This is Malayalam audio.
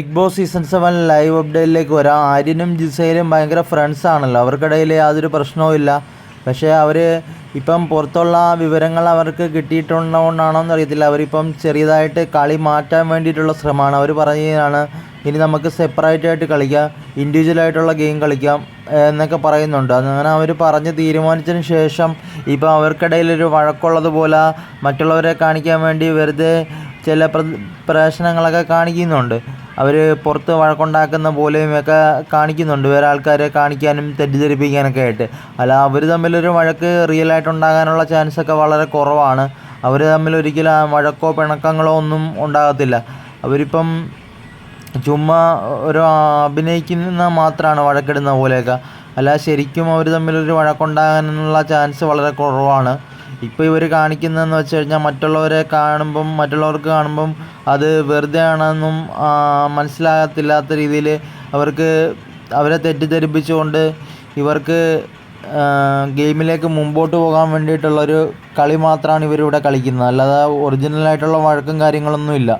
Bigg Boss season seven live അപ്ഡേറ്റിലേക്ക് വരാം. ആര്യനും ജിസയിലും ഭയങ്കര ഫ്രണ്ട്സ് ആണല്ലോ. അവർക്കിടയിൽ യാതൊരു പ്രശ്നവും ഇല്ല. പക്ഷേ അവർ ഇപ്പം പുറത്തുള്ള വിവരങ്ങൾ അവർക്ക് കിട്ടിയിട്ടുണ്ടോണ്ടാണോ എന്നറിയത്തില്ല അവരിപ്പം ചെറിയതായിട്ട് കളി മാറ്റാൻ വേണ്ടിയിട്ടുള്ള ശ്രമമാണ്. അവർ പറയുകയാണ് ഇനി നമുക്ക് സെപ്പറേറ്റ് ആയിട്ട് കളിക്കാം. ഇൻഡിവിജ്വലായിട്ടുള്ള ഗെയിം കളിക്കാം. എന്നൊക്കെ പറയുന്നുണ്ട്. അങ്ങനെ അവർ പറഞ്ഞ് തീരുമാനിച്ചതിന് ശേഷം ഇപ്പം അവർക്കിടയിലൊരു വഴക്കുള്ളതുപോലെ മറ്റുള്ളവരെ കാണിക്കാൻ വേണ്ടി വെറുതെ ചില പ്ര പ്രശ്നങ്ങളൊക്കെ കാണിക്കുന്നുണ്ട്. അവർ പുറത്ത് വഴക്കുണ്ടാക്കുന്ന പോലെയും ഒക്കെ കാണിക്കുന്നുണ്ട്. വേറെ ആൾക്കാരെ കാണിക്കാനും തെറ്റിദ്ധരിപ്പിക്കാനൊക്കെ ആയിട്ട്. അല്ല അവർ തമ്മിലൊരു വഴക്ക് റിയൽ ആയിട്ട് ഉണ്ടാകാനുള്ള ചാൻസ് ഒക്കെ വളരെ കുറവാണ്. അവർ തമ്മിൽ ഒരിക്കലും വഴക്കോ പിണക്കങ്ങളോ ഒന്നും ഉണ്ടാകത്തില്ല. അവരിപ്പം ചുമ്മാ ഒരു അഭിനയിക്കുന്ന മാത്രമാണ് വഴക്കിടുന്ന പോലെയൊക്കെ. അല്ല ശരിക്കും അവർ തമ്മിലൊരു വഴക്കുണ്ടാകാനുള്ള ചാൻസ് വളരെ കുറവാണ്. ഇപ്പോൾ ഇവർ കാണിക്കുന്നതെന്ന് വെച്ച് കഴിഞ്ഞാൽ മറ്റുള്ളവരെ കാണുമ്പം മറ്റുള്ളവർക്ക് കാണുമ്പം അത് വെറുതെ ആണെന്നും മനസ്സിലാകത്തില്ലാത്ത രീതിയിൽ അവർക്ക് അവരെ തെറ്റിദ്ധരിപ്പിച്ചുകൊണ്ട് ഇവർക്ക് ഗെയിമിലേക്ക് മുമ്പോട്ട് പോകാൻ വേണ്ടിയിട്ടുള്ളൊരു കളി മാത്രമാണ് ഇവരിവിടെ കളിക്കുന്നത്. അല്ലാതെ ഒറിജിനലായിട്ടുള്ള വഴക്കും കാര്യങ്ങളൊന്നും ഇല്ല